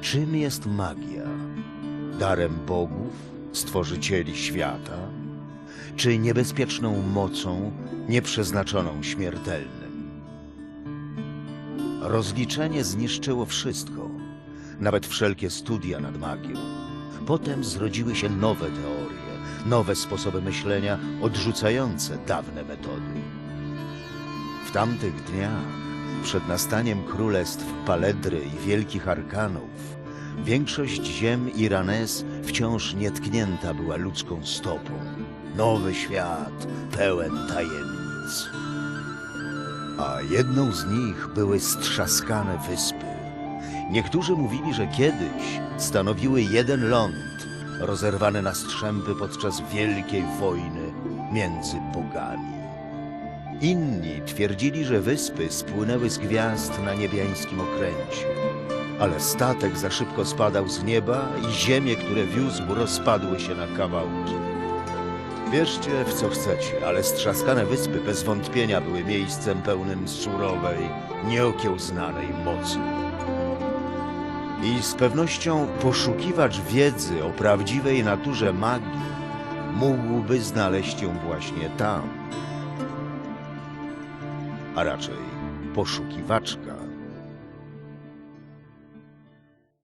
Czym jest magia? Darem bogów, stworzycieli świata? Czy niebezpieczną mocą, nieprzeznaczoną śmiertelnym? Rozliczenie zniszczyło wszystko, nawet wszelkie studia nad magią. Potem zrodziły się nowe teorie, nowe sposoby myślenia, odrzucające dawne metody. W tamtych dniach, przed nastaniem królestw Paledry i wielkich arkanów, większość ziem Iranes wciąż nietknięta była ludzką stopą. Nowy świat, pełen tajemnic. A jedną z nich były strzaskane wyspy. Niektórzy mówili, że kiedyś stanowiły jeden ląd, rozerwany na strzępy podczas wielkiej wojny między bogami. Inni twierdzili, że wyspy spłynęły z gwiazd na niebiańskim okręcie. Ale statek za szybko spadał z nieba i ziemie, które wiózł, rozpadły się na kawałki. Wierzcie w co chcecie, ale strzaskane wyspy bez wątpienia były miejscem pełnym surowej, nieokiełznanej mocy. I z pewnością poszukiwacz wiedzy o prawdziwej naturze magii mógłby znaleźć ją właśnie tam. A raczej poszukiwaczka.